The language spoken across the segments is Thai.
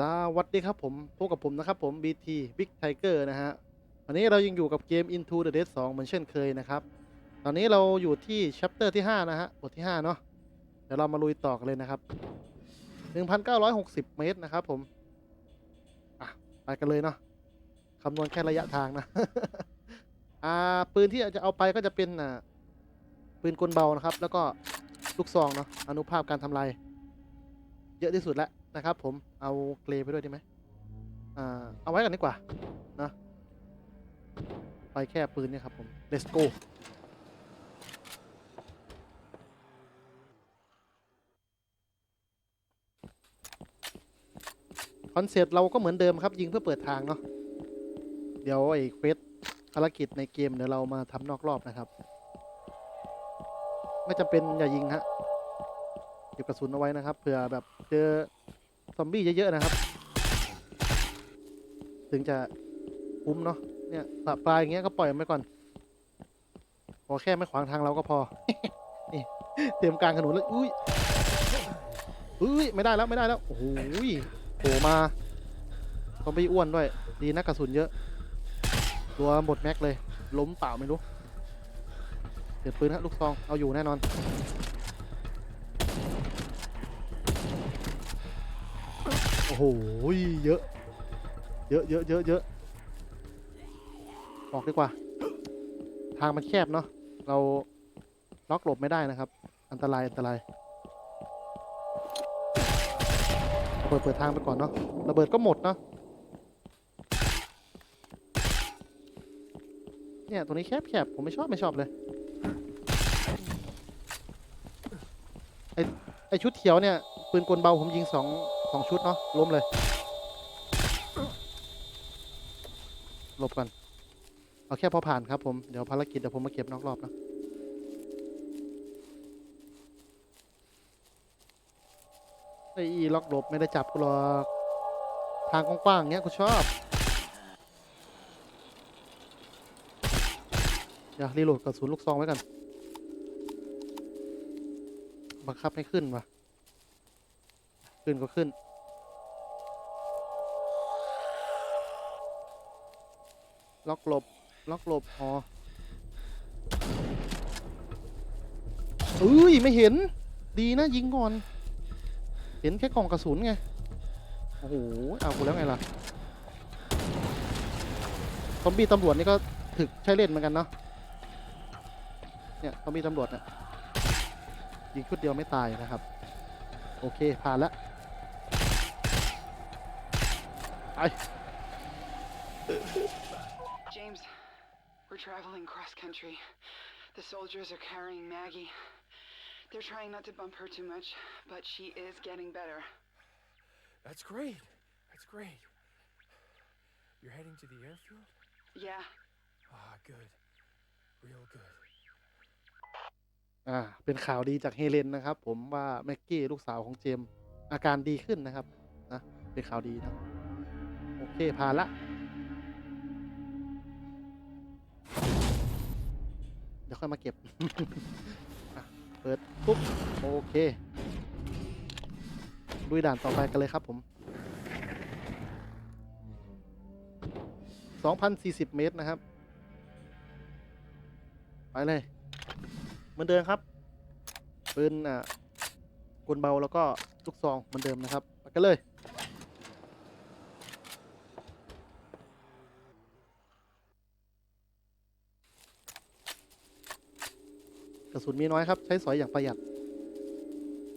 สวัสดีครับผมพบกับผมนะครับผม BT Big Tiger นะฮะวันนี้เรายังอยู่กับเกม Into the Dead 2 เหมือนเช่นเคยนะครับ ตอนนี้เราอยู่ที่ chapter ที่ 5 นะฮะบทที่ 5 เนาะเดี๋ยวเรามาลุยต่อกันเลยนะครับ 1,960 เมตรนะครับผม อะ ไปกันเลยเนาะคำนวณแค่ระยะทางนะ อ่า ปืนที่จะเอาไปก็จะเป็นอ่าปืนกลเบานะครับ แล้วก็ลูกซองเนาะอนุภาพการทำลาย เยอะที่สุดแล้ว นะครับผมเอาเกรย์ไปด้วยดีไหมอ่าเอาไว้กันดีกว่านะไปแค่ปืนเนี่ยครับผม let's go คอนเซ็ปต์เราก็เหมือนเดิมครับ ยิงเพื่อเปิดทางเนาะเดี๋ยวไอ้เควสภารกิจในเกมเดี๋ยวเรามาทำนอกรอบนะครับ ไม่จำเป็นอย่ายิงฮะเก็บกระสุนเอาไว้นะครับเผื่อแบบเจอ ซอมบี้เยอะ ๆ นะครับ ถึงจะคุ้มเนาะเนี่ยปลาปลาอย่างเงี้ยก็ปล่อยมันไปก่อนพอแค่ไม่ขวางทางเราก็พอนี่เตรียมกลางถนนแล้วอุ้ยอุ้ยไม่ได้แล้วไม่ได้แล้วโอ้โหโผล่มาซอมบี้อ้วนด้วย ดีนะกระสุนเยอะตัวหมดแม็กเลย ล้มเปล่าไม่รู้เปลี่ยนปืนฮะลูกซองเอาอยู่แน่นอน อ้โหเยอะ เยอะเยอะเยอะเยอะออกดีกว่า ทางมันแคบเนาะเราล็อกหลบไม่ได้นะครับ อันตรายอันตรายเบิดเปิดทางไปก่อนเนาะระเบิดก็หมดเนาะเนี่ยตัวนี้แคบแคบผมไม่ชอบไม่ชอบเลยไอไอชุดเขียวเนี่ยปืนกลเบาผมยิงสอง สองชุดเนาะล้มเลยหลบกันเอาแค่พอผ่านครับผม เดี๋ยวภารกิจเดี๋ยวผมมาเก็บนอกรอบนะไอ้อีล็อกหลบไม่ได้จับกูหรอก ทางกว้างๆเงี้ยกูชอบ เดี๋ยวรีโหลดกระสุนลูกซองไว้กัน บังคับให้ขึ้นวะขึ้นก็ขึ้น ล็อกหลบ ล็อกหลบอ๋อเอ้ย ไม่เห็น ดีนะ ยิงก่อน เห็นแค่กล่องกระสุนไง โอ้โห เอากูแล้วไงล่ะ ซอมบี้ตำรวจนี่ก็ถึกใช้เล่นเหมือนกันเนาะ เนี่ยซอมบี้ตำรวจเนี่ยยิงชุดเดียวไม่ตายนะครับ โอเค ผ่านแล้วไป we're traveling cross country. The soldiers are carrying Maggie. They're trying not to bump her too much, but she is getting better. That's great. That's great. You're heading to the airfield? Yeah, Ah, good. Real good. อ่า เป็นข่าวดีจากเฮเลนนะครับ ผมว่าแม็กกี้ลูกสาวของเจมส์อาการดีขึ้นนะครับ นะ เป็นข่าวดีนะ โอเคผ่านละ ดี๋ยวค่อยมาเก็บเปิดปุ๊บโอเคลุยด่านต่อไปกันเลยครับผม 2,040 เมตรนะครับ ไปเลยเหมือนเดิมครับปืนอะกลเบาแล้วก็ลูกซองเหมือนเดิมนะครับ ไปกันเลย กระสุนมีน้อยครับ ใช้สอยอย่างประหยัด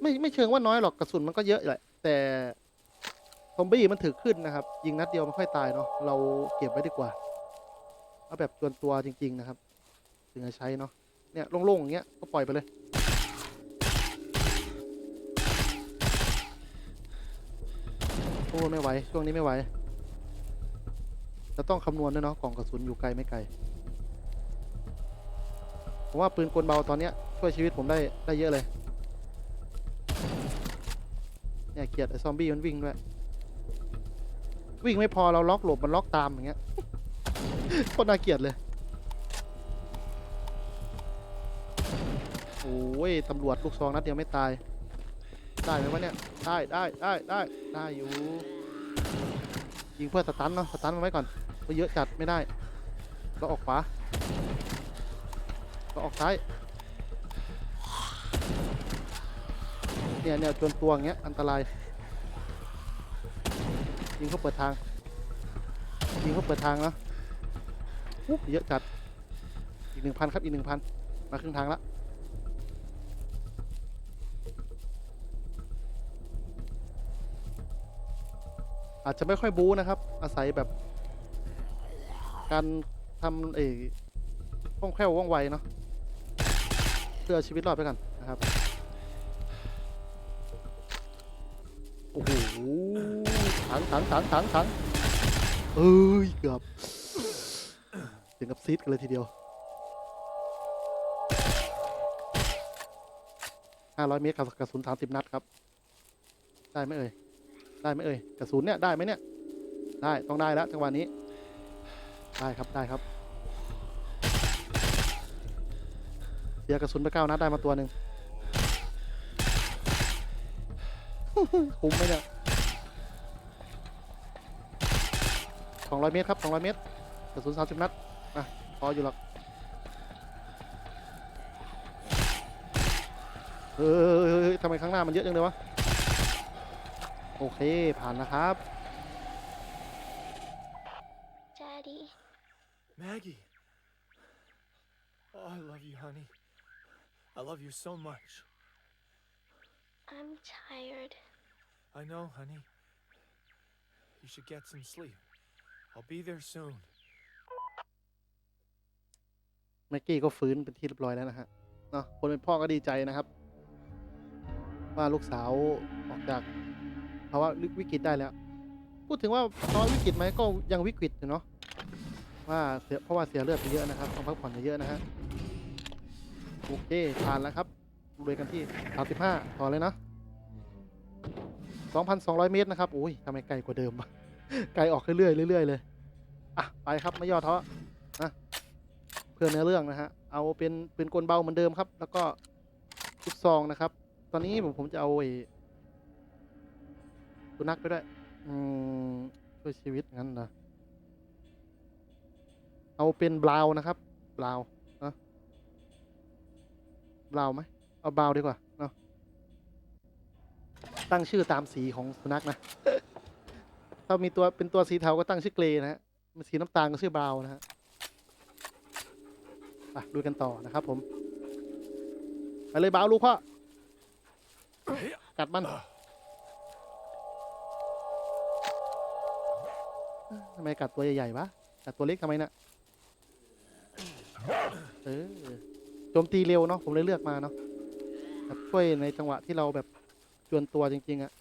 ไม่ไม่เชิงว่าน้อยหรอกกระสุนมันก็เยอะแหละ แต่ซอมบี้มันถือขึ้นนะครับ ยิงนัดเดียวมันค่อยตายเนาะเราเก็บไว้ดีกว่าเอาแบบตัวตัวจริง ๆ นะครับ ถึงจะใช้เนาะเนี่ยโล่งๆอย่างเงี้ยก็ปล่อยไปเลยโอ้ไม่ไหวช่วงนี้ไม่ไหวจะต้องคำนวณด้วยเนาะกล่องกระสุนอยู่ไกลไม่ไกล ผมว่าปืนกลเบาตอนเนี้ยช่วยชีวิตผมได้ได้เยอะเลย เนี่ยเกลียดไอ้ซอมบี้มันวิ่งด้วย วิ่งไม่พอเราล็อกหลบมันล็อกตามอย่างเงี้ยโคตรน่าเกลียดเลย โอ้ยตำรวจลูกซองนัดเดียวไม่ตาย ได้ไหมวะเนี่ย ได้ได้ได้ได้ได้อยู่ ยิงเพื่อสตันเนาะสตันมันไว้ก่อนเพราะเยอะจัดไม่ได้ เราออกขวาเรา ออกซ้ายเนี่ยเนี่ยจนตัวอย่างเงี้ยอันตรายยิงเขาเปิดทางยิงเขาเปิดทางเนาะอุ๊บเยอะจัดอีกหนึ่งพันครับอีกหนึ่งพันมาครึ่งทางละอาจจะไม่ค่อยบู๊นะครับ อาศัยแบบ การทำเอ่คล่องแคล่วว่องไวเนาะ เพื่อชีวิตรอดไปก่อนนะครับ โอ้โหถังถังถังถังถังเอ้ยเกือบถึงกับซีดกันเลยทีเดียว500เมตรกับกระสุน30นัดครับ ได้ไหมเอ่ย ได้ไหมเอ่ย กระสุนเนี่ยได้ไหมเนี่ย ได้ ต้องได้แล้วจังหวะนี้ ได้ครับ ได้ครับ เสียกระสุนไปเก้านัดได้มาตัวหนึ่งคุ้มไหมเนี่ย200เมตรครับ200เมตรกระสุน30นัดอะพออยู่หรอกเฮ้ยเฮ้ยเฮ้ยทำไมข้างหน้ามันเยอะจังเลยวะ โอเค ผ่านนะครับ Daddy, Maggie. Oh, I love you, honey. I love you so much. I'm tired. I know, honey. You should get some sleep. I'll be there soon. แม็กกี้ก็ฟื้นเป็นที่เรียบร้อยแล้วนะฮะเนาะคนเป็นพ่อก็ดีใจนะครับ ว่าลูกสาวออกจากภาวะวิกฤตได้แล้ว พูดถึงว่าภาวะวิกฤตไหมก็ยังวิกฤตอยู่เนาะว่าเสียเพราะว่าเสียเลือดไปเยอะนะครับต้องพักผ่อนเยอะๆนะฮะ โอเคผ่านแล้วครับรวยกันที่ 35 ต่อเลยเนาะ2,200 เมตรนะครับอุ้ยทำไมไกลกว่าเดิมวะไกลออกเรื่อยๆเรื่อยๆเลยอะไปครับไม่ย่อท้อนะเพื่อเนื้อเรื่องนะฮะเอาเป็นปืนกลเบาเหมือนเดิมครับ แล้วก็ลูกซองนะครับ ตอนนี้ผมผมจะเอาไอ้สุนัขไปด้วยอืมช่วยชีวิตงั้นนะเอาเป็นบราวน์นะครับบราวน์นะ บราวไหมเอาบราวดีกว่าเนาะตั้งชื่อตามสีของสุนัขนะ ถ้ามีตัวเป็นตัวสีเทาก็ตั้งชื่อเกรนะฮะมันสีน้ำตาลก็ชื่อบราวนะฮะอะดูกันต่อนะครับผมไปเลยบ้าวลูกพ่อกัดมันทำไมกัดตัวใหญ่ๆวะกัดตัวเล็กทำไมนะ่ะเออ โจมตีเร็วเนาะผมเลยเลือกมาเนาะแบบช่วยในจังหวะที่เราแบบจวนตัวจริง ๆอะ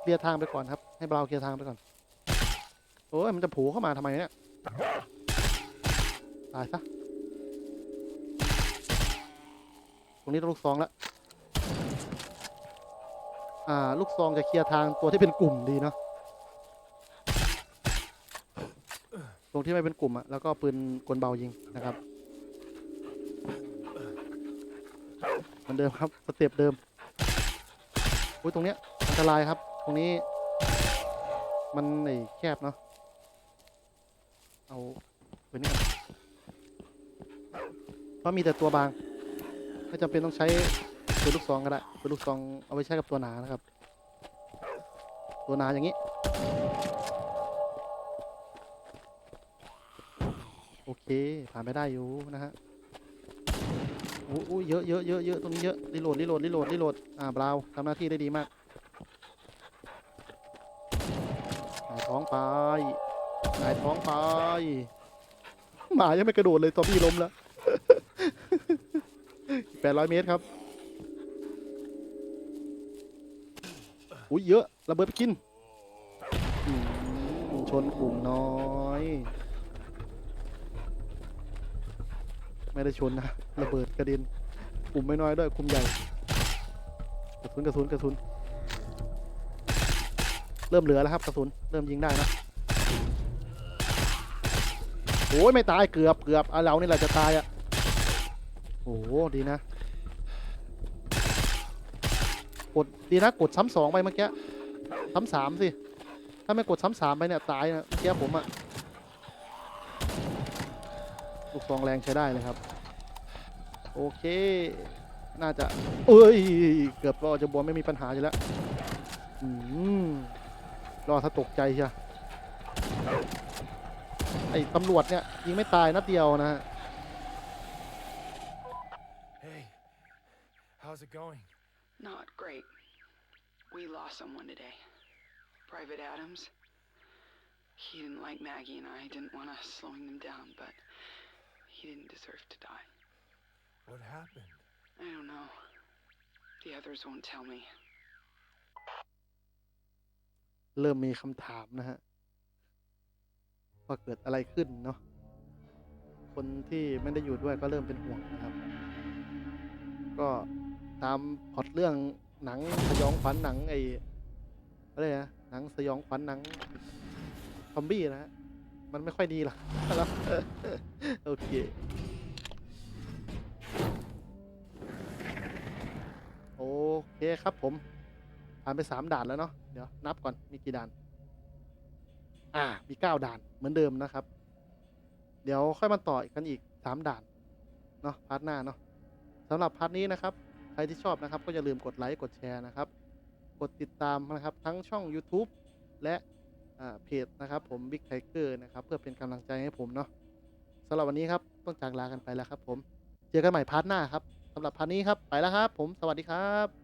เคลียร์ทางไปก่อนครับ ให้บราเคลียร์ทางไปก่อนโอ้ยมันจะผูเข้ามาทำไมเนี่ยตายซะตรงนี้ต้องลูกซองแล้วอ่า ลูกซองจะเคลียร์ทางตัวที่เป็นกลุ่มดีเนาะ ตรงที่ไม่เป็นกลุ่มอะแล้วก็ปืนกลเบายิงนะครับเหมือนเดิมครับสเต็ปเดิมอุ้ยตรงเนี้ยอันตรายครับ ตรงนี้ มันไอ้แคบเนาะเอาไว้นี่เพราะมีแต่ตัวบางไม่จำเป็นต้องใช้ปืนลูกซองก็ได้ปืนลูกซองเอาไว้ใช้กับตัวหนานะครับ ตัวหนาอย่างนี้ อเค ผ่านไปได้อยู่นะฮะโอ้โหเยอะเยอะเยอะเยอะตรงนี้เยอะรีโหลดรีโหลดรีโหลดรีโหลดอ่าบราวทำหน้าที่ได้ดีมากหงายท้องไปหงายท้องไปหมายังไม่กระโดดเลยตัวพี่ล้มแล้วแปดร้อยเมตรครับอุ้ยเยอะระเบิดไปกินชนกลุ่มน้อย ไม่ได้ชนนะระเบิดกระเด็นกลุ่มไม่น้อยด้วยกลุ่มใหญ่กระสุนกระสุนกระสุน เริ่มเหลือแล้วครับกระสุนเริ่มยิงได้นะโอ้ยไม่ตายเกือบเกือบเอาเรานี่แหละจะตายอะโอ้ดีนะกดดีนะกดซ้ำสองไปเมื่อกี้ซ้ำสามสิถ้าไม่กดซ้ำสามไปเนี่ยตายนะเมื่อกี้ผมอะ ลูกซองแรงใช้ได้เลยครับ โอเค น่าจะ เอ้ย เกือบรอจะบวมไม่มีปัญหาอยู่แล้วอืมรอถ้าตกใจใช่ไอ้ตำรวจเนี่ยยิงไม่ตายนัดเดียวนะฮะ Hey, how's it going? Not great. We lost someone today. Private Adams. He didn't like Maggie and I didn't want us slowing them down, but he didn't deserve to die. What happened? I don't know. The others won't tell me. เริ่มมีคำถามนะฮะว่าเกิดอะไรขึ้นเนาะคนที่ไม่ได้อยู่ด้วยก็เริ่มเป็นห่วงนะครับ ก็ตามพล็อตเรื่องหนังสยองขวัญหนังไอ้อะไรนะหนังสยองขวัญหนัง ซอมบี้นะฮะ มันไม่ค่อยดีหรอกแล้วโอเค โอเคครับผม ผ่านไปสามด่านแล้วเนาะ เดี๋ยวนับก่อน มีกี่ด่าน อ่า มีเก้าด่านเหมือนเดิมนะครับ เดี๋ยวค่อยมาต่อกันอีกสามด่าน เนาะพาร์ทหน้าเนาะสำหรับพาร์ทนี้นะครับ ใครที่ชอบนะครับ ก็อย่าลืมกดไลค์ กดแชร์นะครับ กดติดตามนะครับ ทั้งช่อง YouTube และ เพจนะครับผมบิ๊กไทเกอร์นะครับเพื่อเป็นกำลังใจให้ผมเนาะสำหรับวันนี้ครับต้องจากลากันไปแล้วครับผม เจอกันใหม่พาร์ทหน้าครับสำหรับพาร์ทนี้ครับไปแล้วครับ ผมสวัสดีครับ